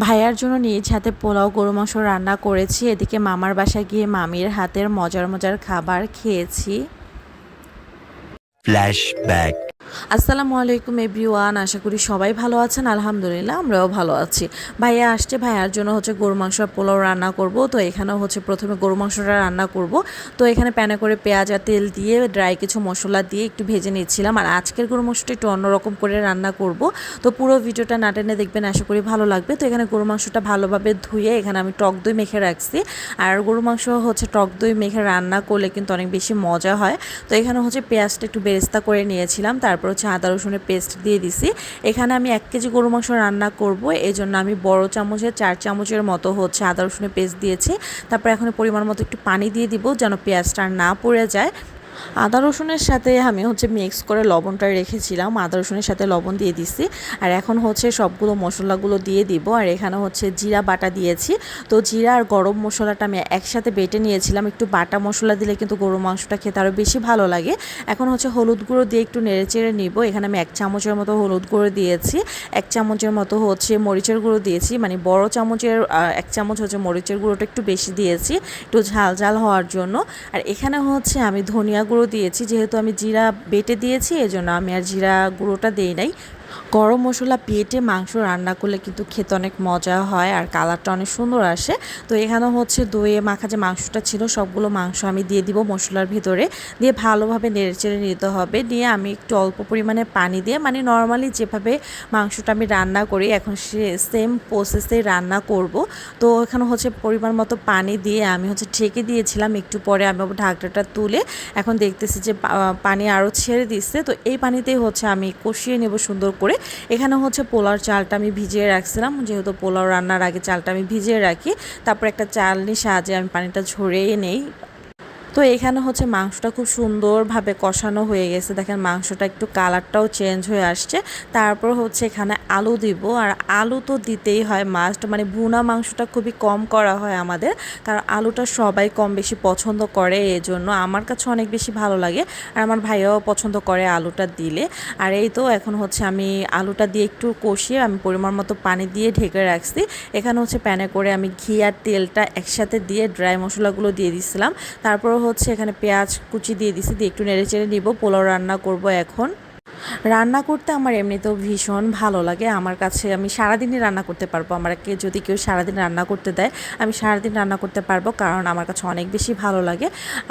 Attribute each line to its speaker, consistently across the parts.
Speaker 1: ভাইয়ার জন্য নিজ হাতে পোলাও, গরু মাংস রান্না করেছি এদিকে মামার বাসায় গিয়ে মামির হাতের মজার মজার খাবার খেয়েছি
Speaker 2: Flashback.
Speaker 1: আসসালামু আলাইকুম এভরিওয়ান, আশা করি সবাই ভালো আছেন। আলহামদুলিল্লাহ, আমরাও ভালো আছি। ভাইয়া আসছে, ভাইয়ার জন্য হচ্ছে গরু মাংস পোলাও রান্না করব। তো এখানেও হচ্ছে প্রথমে গরু মাংসটা রান্না করব। তো এখানে প্যানে করে পেঁয়াজ আর তেল দিয়ে ড্রাই কিছু মশলা দিয়ে একটু ভেজে নিচ্ছিলাম। আর আজকের গরু মাংসটা একটু অন্যরকম করে রান্না করব। তো পুরো ভিডিওটা না টেনে দেখবেন, আশা করি ভালো লাগবে। তো এখানে গরু মাংসটা ভালোভাবে ধুয়ে এখানে আমি টক দই মেখে রাখছি। আর গরু মাংস হচ্ছে টক দই মেখে রান্না করলে কিন্তু অনেক বেশি মজা হয়। তো এখানে হচ্ছে পেঁয়াজটা একটু বেরেস্তা করে নিয়েছিলাম। তারপর হচ্ছে আদা, রসুনের পেস্ট দিয়ে দিছি। এখানে আমি এক কেজি গরু মাংস রান্না করব এই জন্য আমি বড় চামচে চার চামচের মতো হচ্ছে আদা, রসুনের পেস্ট দিয়েছি। তারপর এখন পরিমাণ মতো একটু পানি দিয়ে দিব যেন পেঁয়াজটা না পড়ে যায়। আদা রসুনের সাথে আমি হচ্ছে মিক্স করে লবণটা রেখেছিলাম, আদা রসুনের সাথে লবণ দিয়ে দিছি। আর এখন হচ্ছে সবগুলো মশলাগুলো দিয়ে দিব। আর এখানে হচ্ছে জিরা বাটা দিয়েছি। তো জিরা আর গরম মশলাটা আমি একসাথে বেটে নিয়েছিলাম। একটু বাটা মশলা দিলে কিন্তু গরু মাংসটা খেতে আরও বেশি ভালো লাগে। এখন হচ্ছে হলুদ গুঁড়ো দিয়ে একটু নেড়ে চেড়ে নিব। এখানে আমি এক চামচের মতো হলুদ গুঁড়ো দিয়েছি। এক চামচের মতো হচ্ছে মরিচের গুঁড়ো দিয়েছি। মানে বড় চামচের এক চামচ হচ্ছে মরিচের গুঁড়োটা একটু বেশি দিয়েছি। একটু ঝাল ঝাল হওয়ার জন্য। আর এখানে হচ্ছে আমি ধনিয়া গুঁড়ো দিয়েছি যেহেতু আমি জিরা বেটে দিয়েছি এজন্য আমি আর জিরা গুঁড়োটা দিই নাই। গরম মশলা পেটে মাংস রান্না করলে কিন্তু খেতে অনেক মজা হয় আর কালারটা অনেক সুন্দর আসে। তো এখানে হচ্ছে দইয়ে মাখা যে মাংসটা ছিল, সবগুলো মাংস আমি দিয়ে দিব মশলার ভিতরে। দিয়ে ভালোভাবে নেড়েচেড়ে নিতে হবে। দিয়ে আমি একটু অল্প পরিমাণে পানি দিয়ে মানে নর্মালি যেভাবে মাংসটা আমি রান্না করি, এখন সে সেম প্রসেসে রান্না করব। তো এখানে হচ্ছে পরিমাণ মতো পানি দিয়ে আমি হচ্ছে ঠেকে দিয়েছিলাম। একটু পরে আমি ঢাকনাটা তুলে এখন দেখতেছি যে পানি আরও ছেড়ে দিচ্ছে। তো এই পানিতেই হচ্ছে আমি কষিয়ে নেব সুন্দর করে। এখানে হচ্ছে পোলাওর চালটা আমি ভিজিয়ে রাখছিলাম। যেহেতু পোলাও রান্নার আগে চালটা আমি ভিজিয়ে রাখি, তারপর একটা চালনি সাহায্যে আমি পানিটা ঝরিয়ে নেই। তো এখানে হচ্ছে মাংসটা খুব সুন্দরভাবে কষানো হয়ে গেছে। দেখেন মাংসটা একটু কালারটাও চেঞ্জ হয়ে আসছে। তারপর হচ্ছে এখানে আলু দিব। আর আলু তো দিতেই হয় মাস্ট মানে ভুনা মাংসটা খুবই কম করা হয় আমাদের, কারণ আলুটা সবাই কম বেশি পছন্দ করে এই জন্য আমার কাছে অনেক বেশি ভালো লাগে, আর আমার ভাইয়াও পছন্দ করে আলুটা দিলে। আর এই তো এখন হচ্ছে আমি আলুটা দিয়ে একটু কষিয়ে আমি পরিমাণ মতো পানি দিয়ে ঢেকে রাখছি। এখানে হচ্ছে প্যানে করে আমি ঘি আর তেলটা একসাথে দিয়ে ড্রাই মশলাগুলো দিয়ে দিছিলাম। তারপর হচ্ছে এখানে পেঁয়াজ কুচি দিয়ে দিছি, দিয়ে একটু নেড়ে চেড়ে নিব, পোলাও রান্না করব এখন। রান্না করতে আমার এমনিতেও ভীষণ ভালো লাগে। আমার কাছে আমি সারাদিনই রান্না করতে পারব। আমাকে যদি কেউ সারাদিন রান্না করতে দেয়, আমি সারাদিন রান্না করতে পারব কারণ আমার কাছে অনেক বেশি ভালো লাগে।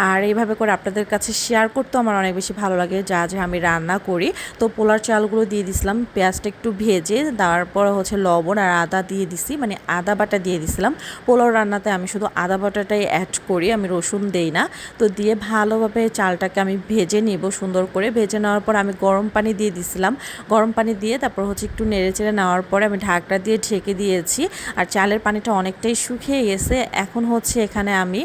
Speaker 1: আর এইভাবে করে আপনাদের কাছে শেয়ার করতেও আমার অনেক বেশি ভালো লাগে যা যা আমি রান্না করি। তো পোলার চালগুলো দিয়ে দিছিলাম, পেঁয়াজটা একটু ভেজে দেওয়ার পর হচ্ছে লবণ আর আদা দিয়ে দিছি মানে আদা বাটা দিয়ে দিছিলাম। পোলাও রান্নাতে আমি শুধু আদা বাটাটাই অ্যাড করি, আমি রসুন দেই না। তো দিয়ে ভালোভাবে চালটাকে আমি ভেজে নিব সুন্দর করে। ভেজে নেওয়ার পর আমি গরম পানি দিয়ে দিছিলাম। গরম পানি দিয়ে তারপর হচ্ছে একটু নেড়ে চেড়ে নেওয়ার পরে আমি ঢাকটা দিয়ে ঢেকে দিয়েছি। আর চালের পানিটা অনেকটাই শুকিয়ে গেছে। এখন হচ্ছে এখানে আমি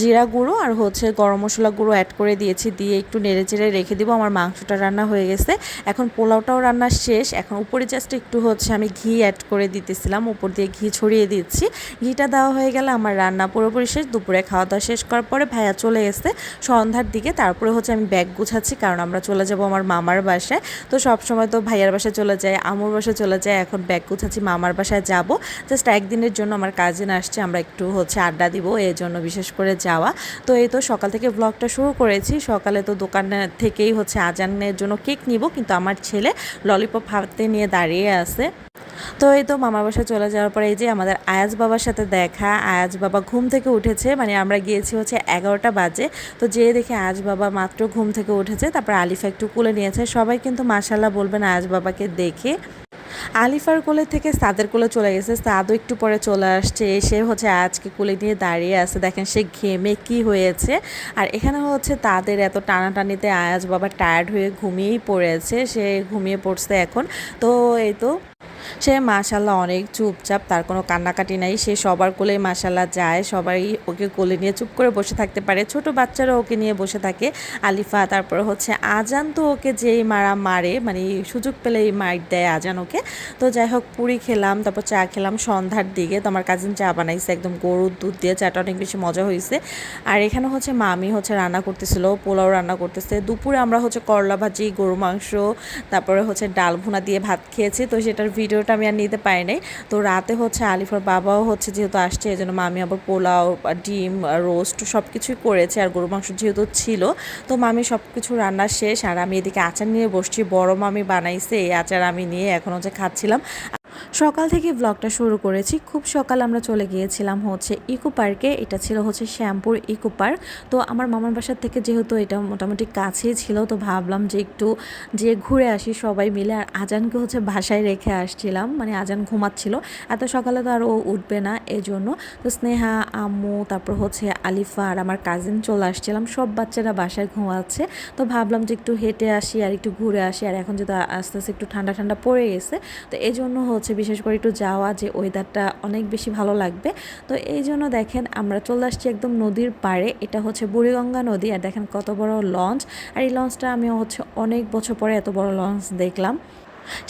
Speaker 1: জিরা গুঁড়ো আর হচ্ছে গরম মশলা গুঁড়ো অ্যাড করে দিয়েছি। দিয়ে একটু নেড়ে চেড়ে রেখে দিব। আমার মাংসটা রান্না হয়ে গেছে। এখন পোলাওটাও রান্না শেষ। এখন উপরে জাস্ট একটু হচ্ছে আমি ঘি অ্যাড করে দিতেছিলাম। উপর দিয়ে ঘি ছড়িয়ে দিচ্ছি। ঘিটা দেওয়া হয়ে গেলে আমার রান্না পুরোপুরি শেষ। দুপুরে খাওয়া দাওয়া শেষ করার পরে ভাইয়া চলে এসে সন্ধ্যার দিকে। তারপরে হচ্ছে আমি ব্যাগ গুছাচ্ছি কারণ আমরা চলে যাব আমার মামার বাসায়। তো সব সময় তো ভাইয়ার বাসায় চলে যায় আমুর বাসায় চলে যায়। এখন ব্যাগ গুছাচ্ছি, মামার বাসায় যাব। জাস্ট একদিনের জন্য আমার কাজিন আসছে। আমরা একটু হচ্ছে আড্ডা দিব। এই জন্য বিশেষ করে যাওয়া। তো এই তো সকাল থেকে ব্লগটা শুরু করেছি। সকালে তো দোকান থেকেই হচ্ছে আজানের জন্য কেক নিব, কিন্তু আমার ছেলে ললিপপ হাতে নিয়ে দাঁড়িয়ে আছে। তো এই তো মামার বাসায় চলে যাওয়ার পরে এই যে আমাদের আয়াজ বাবার সাথে দেখা, আয়াজ বাবা ঘুম থেকে উঠেছে মানে আমরা গিয়েছি হচ্ছে এগারোটা বাজে। তো যেয়ে দেখে আয়াজ বাবা মাত্র ঘুম থেকে উঠেছে, তারপর আলিফা একটু কুলে নিয়েছে। সবাই কিন্তু মাসাল্লাহ বলবেন আয়াজ বাবাকে দেখে। আলিফার কোলে থেকে সাদের কোলে চলে গেছে। সাদও একটু পরে চলে আসছে। এসে হচ্ছে আজকে কোলে নিয়ে দাঁড়িয়ে আছে। দেখেন সে ঘেমে কি হয়েছে। আর এখানে হচ্ছে তাদের এত টানাটানিতে আয়াজ বাবা টায়ার্ড হয়ে ঘুমিয়েই পড়েছে। সে ঘুমিয়ে পড়ছে এখন। তো এই তো সে মাশাল্লাহ অনেক চুপচাপ, তার কোনো কান্নাকাটি নাই। সে সবার কোলেই মাশাল্লাহ যায়, সবাই ওকে কোলে নিয়ে চুপ করে বসে থাকতে পারে। ছোট বাচ্চারা ওকে নিয়ে বসে থাকে। আলিফা তারপর হচ্ছে আজান তো ওকে যেই মারা মারে মানে সুযোগ পেলেই মার দেয় আজান ওকে। তো যাই হোক, পুরি খেলাম, তারপর চা খেলাম সন্ধ্যার দিকে। তো আমার কাজিন চা বানাইছে, একদম গরুর দুধ দিয়ে। চাটা অনেক বেশি মজা হয়েছে আর এখানে হচ্ছে মামি হচ্ছে রান্না করতেছিল, পোলাও রান্না করতেছে। দুপুরে আমরা হচ্ছে করলা ভাজি গরু মাংস, তারপরে হচ্ছে ডাল ভুনা দিয়ে ভাত খেয়েছি। তো সেটার ভিডিও ভিডিওটা আমি আর নিতে পারি নাই। তো রাতে হচ্ছে আলিফার বাবাও হচ্ছে যেহেতু আসছে, এই জন্য মামি আবার পোলাও, ডিম রোস্ট সব কিছুই করেছে আর গরু মাংস যেহেতু ছিল। তো মামি সব কিছু রান্না শেষ আর আমি এদিকে আচার নিয়ে বসছি। বড় মামি বানাইছে, এই আচার আমি নিয়ে এখন হচ্ছে খাচ্ছিলাম। সকাল থেকে ব্লগটা শুরু করেছি। খুব সকাল আমরা চলে গিয়েছিলাম হচ্ছে ইকো পার্কে। এটা ছিল হচ্ছে শ্যামপুর ইকো পার্ক। তো আমার মামার বাসার থেকে যেহেতু এটা মোটামুটি কাছেই ছিল, তো ভাবলাম যে একটু যে ঘুরে আসি সবাই মিলে। আর আজানকে হচ্ছে বাসায় রেখে আসছিলাম মানে আজান ঘুমাচ্ছিল। এত সকালে তো আর ও উঠবে না এই জন্য তো স্নেহা, আম্মু, তারপর হচ্ছে আলিফা আর আমার কাজিন চলে আসছিলাম। সব বাচ্চারা বাসায় ঘুমাচ্ছে। তো ভাবলাম যে একটু হেঁটে আসি আর একটু ঘুরে আসি। আর এখন যেহেতু আস্তে আস্তে একটু ঠান্ডা ঠান্ডা পড়ে গেছে, তো এই জন্য হচ্ছে বিশেষ করে একটু যাওয়া যে ওয়েদারটা অনেক বেশি ভালো লাগবে। তো এই জন্য দেখেন আমরা চলে আসছি একদম নদীর পাড়ে, এটা হচ্ছে বুড়িগঙ্গা নদী। আর দেখেন কত বড় লঞ্চ আর এই লঞ্চটা আমি হচ্ছে অনেক বছর পরে এত বড় লঞ্চ দেখলাম।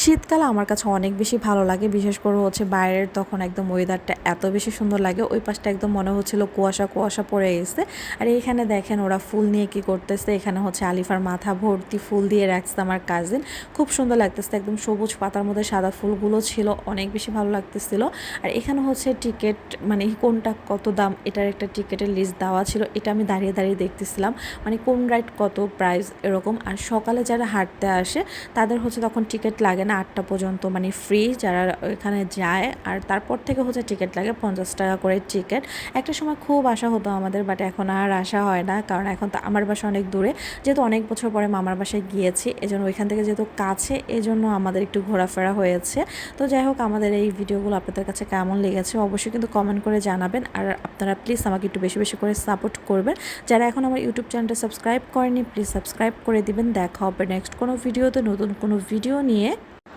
Speaker 1: শীতকাল আমার কাছে অনেক বেশি ভালো লাগে, বিশেষ করে হচ্ছে বাইরের তখন একদম ওয়েদারটা এত বেশি সুন্দর লাগে, ওই পাশটা একদম মনে হচ্ছিল কুয়াশা কুয়াশা পড়ে গেছে। আর এইখানে দেখেন ওরা ফুল নিয়ে কি করতেছে, এখানে হচ্ছে আলিফার মাথা ভর্তি ফুল দিয়ে রাখছে আমার কাজিন খুব সুন্দর লাগতেছে, একদম সবুজ পাতার মধ্যে সাদা ফুলগুলো ছিল, অনেক বেশি ভালো লাগতেছিল। আর এখানে হচ্ছে টিকিট মানে কোনটা কত দাম, এটার একটা টিকিটের লিস্ট দেওয়া ছিল, এটা আমি দাঁড়িয়ে দাঁড়িয়ে দেখতেছিলাম মানে কোন রাইড কত প্রাইস এরকম। আর সকালে যারা হাঁটতে আসে, তাদের হচ্ছে তখন টিকিট লাগে না আটটা পর্যন্ত মানে ফ্রি যারা এখানে যায়। আর তারপর থেকে হচ্ছে টিকিট লাগে পঞ্চাশ টাকা করে টিকিট একটা সময় খুব আশা হতো আমাদের বাট এখন আর আশা হয় না। কারণ এখন তো আমার বাসা অনেক দূরে। যেহেতু অনেক বছর পরে মামার বাসায় গিয়েছি, এজন্য ওইখান থেকে যেহেতু কাছে, এজন্য আমাদের একটু ঘোরাফেরা হয়েছে। তো যাই হোক, আমাদের এই ভিডিওগুলো আপনাদের কাছে কেমন লেগেছে অবশ্যই কিন্তু কমেন্ট করে জানাবেন। আর আপনারা প্লিজ আমাকে একটু বেশি বেশি করে সাপোর্ট করবেন। যারা এখন আমার ইউটিউব চ্যানেলটা সাবস্ক্রাইব করেনি প্লিজ সাবস্ক্রাইব করে দিবেন। দেখা হবে নেক্সট কোনো ভিডিওতে নতুন কোনো ভিডিও নিয়ে।